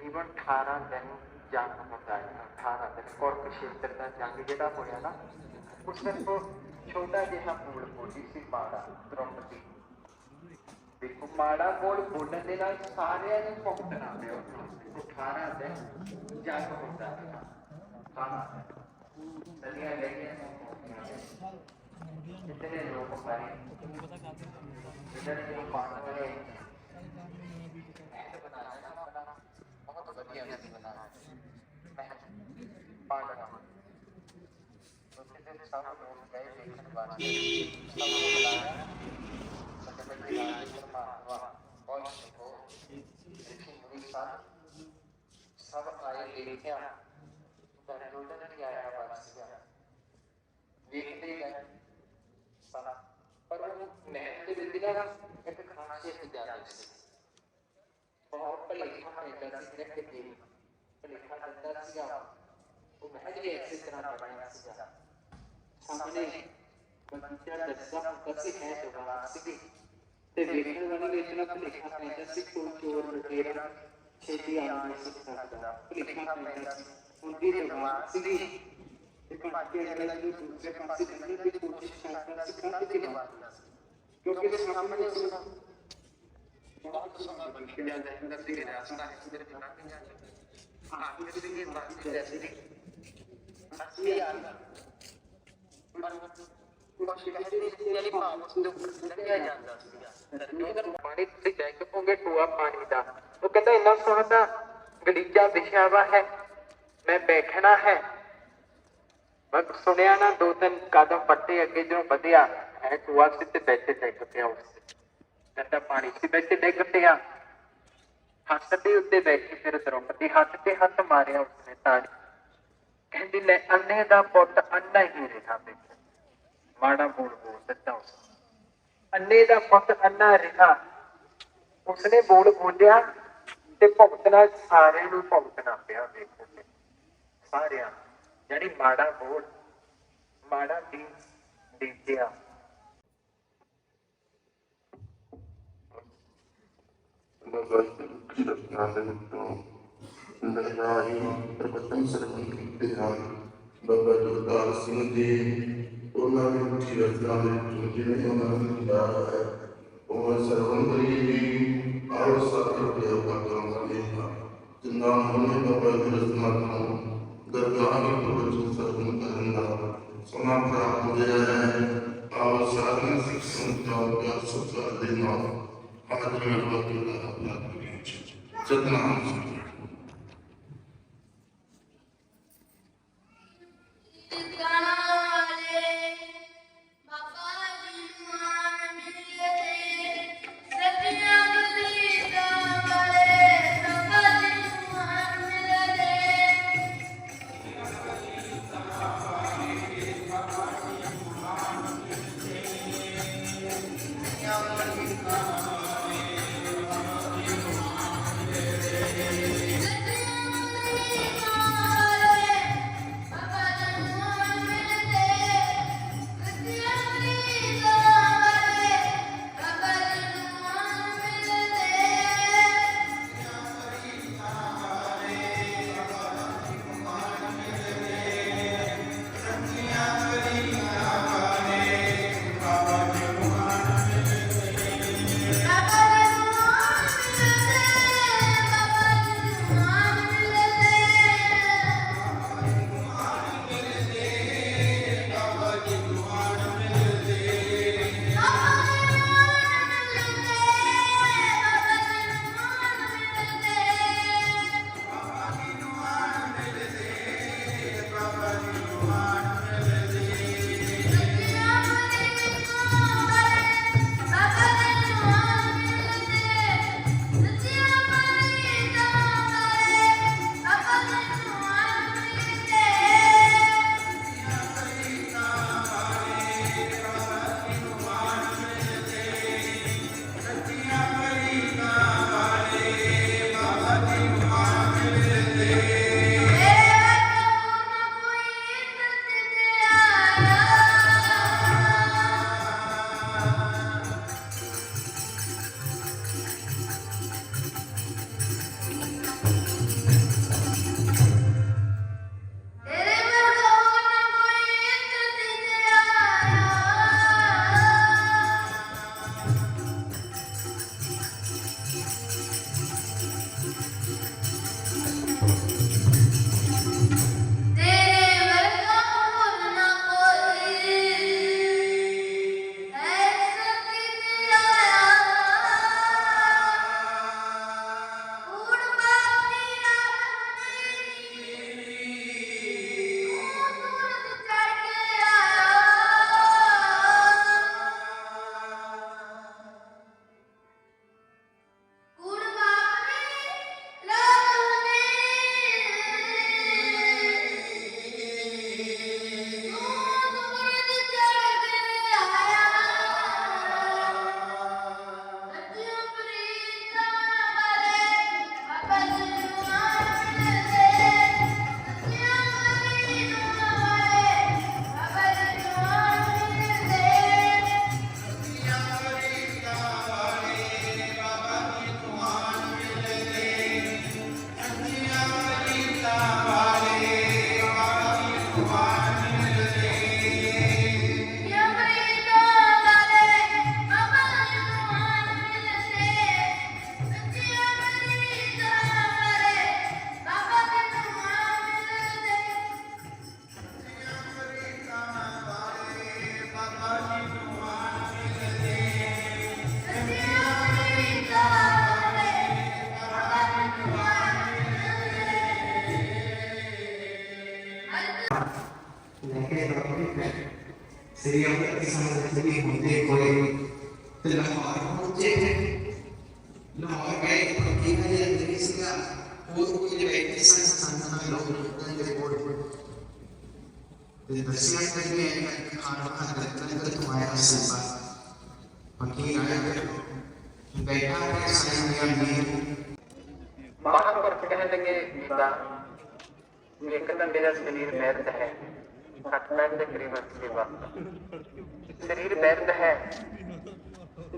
ਤਕਰੀਬਨ 18 ਦਿਨ ਜੰਗ ਹੁੰਦਾ ਹੈ 18 ਦਿਨ। ਕੁਰਕ ਖੇਤਰ ਦਾ ਜੰਗ ਜਿਹੜਾ ਹੋਇਆ ਨਾ ਉਸ ਵਿੱਚ ਛੋਟਾ ਜਿਹਾ ਪੂਲ ਬੋਲੀ ਸੀ ਮਾੜਾ ਦ੍ਰੋਪਦੀ ਦੇਖੋ, ਮਾੜਾ ਬੋਲ ਬੋਲਣ ਦੇ ਨਾਲ ਸਾਰਿਆਂ ਨੂੰ ਭੁਗਤਣਾ ਪਿਆ ਉਹਨੂੰ 18 ਦਿਨ ਜੰਗ ਹੁੰਦਾ ਹੈ। ਹਾਂ ਸਦੀਆਂ ਗਈਆਂ ਕਿਤਨੇ ਲੋਕ ਮਾਰੇ ਜਿਹੜੇ ਲੋਕ ਪਾਣ ਵਾਲੇ ਬਹੁਤ ਵਧੀਆ ਸੀ ਬਣਾਇਆ ਮੈਂ ਪਾਣਾ ਉੱਥੇ ਦੇ ਸਭ ਲੋਕ ਗਏ ਦੇਖਣ ਵਾਸਤੇ ਸਭ ਨੂੰ ਬੁਲਾਇਆ ਸਾਡੇ ਬੱਚੇ ਨਾਲ ਪਰਮਾਤਮਾ ਬਹੁਤ ਹੋ ਦੇਖੀ ਮੁਰੀ ਸਾਹਿਬ ਸਭ ਆਏ ਦੇਖਿਆ ਬਰਦੋਦਨ ਕੀ ਆਇਆ ਵਾਸੀਆ ਵੇਖਦੇ ਗਏ ਸਾਰਾ ਪਰ ਉਹ ਨਹਿਰ ਦੇ ਵਿੱਚ ਨਾ ਇੱਕ ਖਾਸੀਅਤ ਜ਼ਿਆਦਾ ਸੀ ਬਹੁਤ ਭਲੇਖਾ ਪੈਂਦਾ ਸੀ ਕਿ ਕਿ ਭਲੇਖਾ ਦਿੰਦਾ ਸੀਗਾ ਉਹ ਮਹਿਜ ਵੀ ਇਸੇ ਤਰ੍ਹਾਂ ਬਣਿਆ ਸੀਗਾ ਸਾਹਮਣੇ ਬੱਚਾ ਦੱਸਦਾ ਕਸੇ ਹੈ ਜਵਾਨ ਸੀ ਤੇ ਵੇਖਣ ਵਾਲੇ ਨੂੰ ਇਤਨਾ ਭਲੇਖਾ ਪੈਂਦਾ ਸੀ ਕੋਈ ਚੋਰ ਲੁਟੇਰਾ ਛੇਤੀ ਆ ਨਹੀਂ ਸੀ ਸਕਦਾ। ਭਲੇਖਾ ਪੈਂਦਾ ਸੀ। ਉਹਦੀ ਜਵਾਨ ਸੀਗੀ ਤੇ ਪਾਕੇ ਅਗਲਾ ਨੂੰ ਦੂਸਰੇ ਪਾਸੇ ਜਾਣ ਦੀ ਕੋਸ਼ਿਸ਼ ਕਰਦਾ ਸੀ ਕੰਧ ਤੇ ਮਾਰਦਾ ਸੀ ਕਿਉਂਕਿ ਸਾਹਮਣੇ ਉਸ ਨੂੰ ਬਹੁਤ ਸਮਾਂ ਬਣ ਕੇ ਜਾਂਦਾ ਹੈ। ਅੰਦਰ ਦੇ ਰਾਸਤਾ ਹੈ ਸਿਰ ਤੇ ਲੰਘ ਜਾਂਦਾ ਹਾਂ। ਇਹ ਵੀ ਬਾਤ ਹੈ ਜੈਸੇ ਕਿ ਪਾਣੀ ਤੁਸੀਂ ਚੈੱਕ ਕਰੋਗੇ ਟੂਆ ਪਾਣੀ ਦਾ। ਉਹ ਕਹਿੰਦਾ ਇੰਨਾ ਸੋਹਣਾ ਗਲੀਚਾ ਵਿਛਿਆ ਵਾ ਹੈ। ਮੈਂ ਬੈਠਣਾ ਹੈ। ਮੈਂ ਸੁਣਿਆ ਨਾ ਦੋ ਤਿੰਨ ਕਦਮ ਪੱਟੇ ਅੱਗੇ ਜਦੋਂ ਵਧਿਆ ਹੈ ਟੂਆ ਸੀ ਤੇ ਡਿੱਗ ਪਿਆ ਉਸ ਕਹਿੰਦਾ ਪਾਣੀ ਸੀ ਬੈਠੇ ਡਿੱਗ ਪਿਆ ਹੱਥ ਦੇ ਉੱਤੇ ਬੈਠੀ ਫਿਰ ਦਰੋਪਤੀ ਹੱਥ ਤੇ ਹੱਥ ਮਾਰਿਆ ਉਸਨੇ ਤਾਂ। ਕਹਿੰਦੀ ਲੈ ਅੰਨੇ ਦਾ ਪੁੱਤ ਅੰਨਾ ਹੀ ਰਿਹਾ ਵਿੱਚ ਮਾੜਾ ਬੋਲ ਬੋਲ ਦਿੱਤਾ ਉਸ ਅੰਨੇ ਦਾ ਪੁੱਤ ਅੰਨਾ ਰਿਹਾ ਉਸਨੇ ਬੋਲ ਬੋਲਿਆ ਤੇ ਭੁਗਤਣਾ ਸਾਰਿਆਂ ਨੂੰ ਭੁਗਤਣਾ ਪਿਆ ਵੇਖੋ ਤੇ ਸਾਰਿਆਂ ਨੂੰ। ਜਿਹੜੀ ਮਾੜਾ ਬੋਲ ਮਾੜਾ ਦੀ ਦਿੱਤਿਆ Nagati rafnada nito. Nagayari ਪ੍ਰਬਤਨ Sarwan ਕੀਤੇ ਹਨ ਬਾਬਾ ਜਗਤਾਰ ਸਿੰਘ ਜੀ ਉਹਨਾਂ ਨੇ ਮੁੱਠੀ ਰਚਨਾ ਦੇ ਵਿੱਚੋਂ ਜਿਵੇਂ ਉਹਨਾਂ ਨੇ ਕਿਹਾ ਹੈ ਉਹ ਸਰਵੰਤਰੀ ਵੀ ਆਓ ਸਾਥੀ ਪ੍ਰਯੋਗ ਕਰਾਂਗੇ ਜਿੰਨਾ ਮਨੇ ਬਾਬਾ ਦੀ ਰਚਨਾ ਤੋਂ ਦਰਗਾਹ ਦੇ ਪ੍ਰਵਚਨ ਸਰਵਨ ਕਰਨ ਦਾ ਸਮਾਂ ਪ੍ਰਾਪਤ ਹੋਇਆ ਹੈ ਆਓ ਸਾਧਨਾ ਸਿੱਖ ਸੰਤਾਂ ਦਾ ਸੁਖਾਰ ਦੇ ਨਾਲ ਹਾਜ਼ਰ ਬਾਬਾ ਦਾ ਆਪਣਾ Satnam seriamo perché siamo andati lì con te poi della forza no ormai prima di andare in ਉਹ ਕੋਈ ਬੈਠੇ ਸਾਂ ਸੰਤਾਂ ਦੇ ਲੋਕ ਲੋਕਾਂ ਦੇ ਕੋਲ ਤੇ ਦਰਸ਼ਨ ਕਰੀਏ ਕਿ ਖਾਣਾ ਖਾ ਲੈਣਾ ਤੇ ਤੁਹਾਡਾ ਸੇਵਾ ਪੱਕੀ ਆਇਆ ਬੈਠਾ ਹੈ ਸਾਈਆਂ ਨੇ ਮਹਾਨ ਪਰ कहने लगे गीता ये कदम मेरा शरीर व्यर्थ है 60 65 ਦੇ ਕਰੀਬ ਸੇਵਾ ਸਰੀਰ ਬੈਰਦ ਹੈ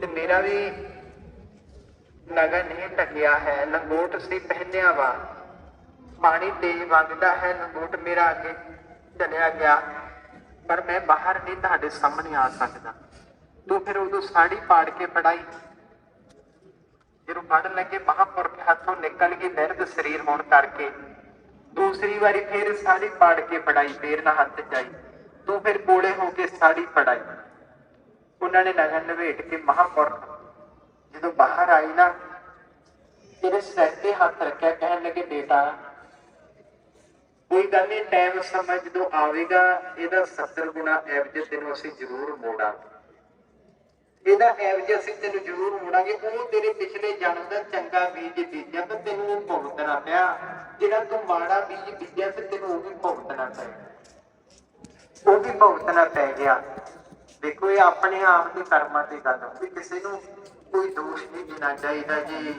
ਤੇ ਮੇਰਾ ਵੀ ਨਗਨ ਨਹੀਂ ਟਕਿਆ ਹੈ ਲੰਗੋਟ ਸੀ ਪਹਿਨਿਆ ਵਾ। ਪਾਣੀ ਤੇਜ਼ ਵਗਦਾ ਹੈ ਲੰਗੋਟ ਮੇਰਾ ਅੱਗੇ ਚਲਿਆ ਗਿਆ। ਪਰ ਮੈਂ ਬਾਹਰ ਨਹੀਂ ਤੁਹਾਡੇ ਸਾਹਮਣੇ ਆ ਸਕਦਾ। ਤੂੰ ਫਿਰ ਉਦੋਂ ਸਾੜੀ ਪਾੜ ਕੇ ਪੜਾਈ ਜਦੋਂ ਪੜਨ ਲੱਗੇ ਮਹਾਪੁਰਖ ਹੱਥੋਂ ਨਿਕਲ ਗਈ ਬਿਰਧ ਸਰੀਰ ਹੋਣ ਕਰਕੇ। ਦੂਸਰੀ ਵਾਰੀ ਫਿਰ ਸਾੜੀ ਪਾੜ ਕੇ ਪੜਾਈ ਫੇਰ ਨਾ ਹੱਥ ਜਾਈ ਤੂੰ ਫਿਰ ਕੋਲੇ ਹੋ ਕੇ ਸਾੜੀ ਪੜਾਈ ਉਹਨਾਂ ਨੇ ਨਗਨ ਲਵੇਟ ਕੇ ਮਹਾਂਪੁਰਖ ਜਦੋਂ ਬਾਹਰ ਆਈ ਨਾ, ਤੇਰੇ ਸਿਰ ਤੇ ਹੱਥ ਰੱਖਿਆ, ਕਹਿਣ ਲੱਗੇ, ਬੇਟਾ, ਕੋਈ ਗੱਲ ਨਹੀਂ ਟਾਈਮ ਸਮਾਂ ਜਦੋਂ ਆਵੇਗਾ, ਇਹਦਾ 70 ਗੁਣਾ ਐਵਜ ਤੈਨੂੰ ਅਸੀਂ ਜ਼ਰੂਰ ਮੋੜਾਂਗੇ। ਇਹਦਾ ਐਵਜ ਅਸੀਂ ਤੈਨੂੰ ਜ਼ਰੂਰ ਮੋੜਾਂਗੇ। ਉਹ ਤੇਰੇ ਪਿਛਲੇ ਜਨਮ ਦਾ ਚੰਗਾ ਬੀਜ ਬੀਜਿਆ, ਤਾਂ ਤੈਨੂੰ ਭੁਗਤਣਾ ਪਿਆ। ਜਿਹੜਾ ਤੂੰ ਮਾੜਾ ਬੀਜ ਬੀਜਿਆ ਤੇ ਤੈਨੂੰ ਉਹ ਵੀ ਭੁਗਤਣਾ ਪਿਆ ਉਹ ਵੀ ਭੁਗਤਣਾ ਪੈ ਗਿਆ। ਦੇਖੋ, ਇਹ ਆਪਣੇ ਆਪ ਦੇ ਕਰਮਾਂ ਤੇ ਗੱਲ ਹੈ ਕਿਸੇ ਨੂੰ ਕੋਈ ਦੋਸ਼ ਨਹੀਂ ਦੇਣਾ ਚਾਹੀਦਾ ਜੀ।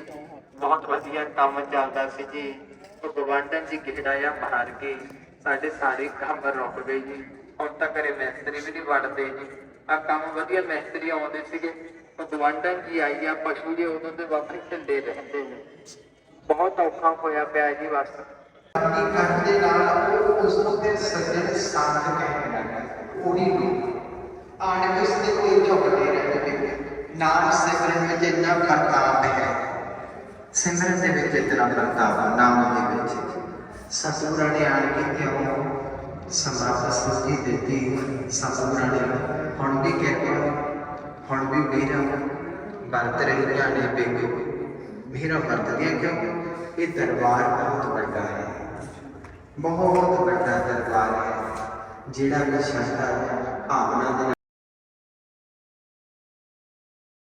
ਬਹੁਤ ਵਧੀਆ ਕੰਮ ਚੱਲਦਾ ਸੀ ਜੀ। ਉਹ ਗਵਾਂਢਣ ਜੀ ਗਿਹੜਾਇਆ ਮਾਰ ਕੇ ਸਾਡੇ ਸਾਰੇ ਕੰਮ ਰੁਕ ਗਏ ਜੀ। ਹੁਣ ਤਾਂ ਘਰੇ ਮਿਸਤਰੀ ਵੀ ਨਹੀਂ ਵੜਦੇ ਜੀ। ਆ ਕੰਮ ਵਧੀਆ ਮਿਸਤਰੀ ਆਉਂਦੇ ਸੀਗੇ। ਉਹ ਗਵਾਂਢਣ ਜੀ ਆਈ ਆ, ਪਸ਼ੂ ਜੀ ਉਦੋਂ ਦੇ ਵਾਪਸ ਢਿੱਲੇ ਰਹਿੰਦੇ ਨੇ। ਬਹੁਤ ਔਖਾ ਹੋਇਆ ਪਿਆ ਜੀ ਬਸ। ਆਪਣੀ ਕੰਨ ਦੇ ਨਾਲ ਉਹ ਉਸ ਨੂੰ ਸੱਜਣ ਸਥਾਨ ਕਹਿਣ ਲੱਗਾ ਉਹੀ ਹੋਈ ਆਣ ਕੇ ਉਸ ਦੇ ਕੋਈ ਝੁਕਦੇ ਰਹਿੰਦੇ ਨਾਮ ਸਿਮਰਨ ਵਿੱਚ ਇੰਨਾ ਪ੍ਰਤਾਪ ਹੈ। ਸਿਮਰਨ ਦੇ ਵਿੱਚ ਇਤਨਾ ਪ੍ਰਤਾਪ ਹੈ, ਨਾਮ ਦੇ ਵਿੱਚ। ਸਤਿਗੁਰਾਂ ਨੇ ਆਣ ਕੇ ਕਿਉਂ ਸਮਾਪਤ ਸ੍ਰਿਸ਼ਟੀ ਦਿੱਤੀ? ਸਤਿਗੁਰਾਂ ਨੇ ਹੁਣ ਵੀ ਕਿਰਪਾ ਹੁਣ ਵੀ ਵੀਰਾ ਵਰਤ ਰਹੀਆਂ ਨੇ ਬੇਗੇ ਮੇਰਾ ਵਰਤਦੀਆਂ ਕਿਉਂ ਇਹ ਦਰਬਾਰ ਬਹੁਤ ਵੱਡਾ ਹੈ। ਬਹੁਤ ਵੱਡਾ ਦਰਬਾਰ ਹੈ, ਜਿਹੜਾ ਵੀ ਸ਼ਰਧਾ ਭਾਵਨਾ ਦੇ ਨਾਲ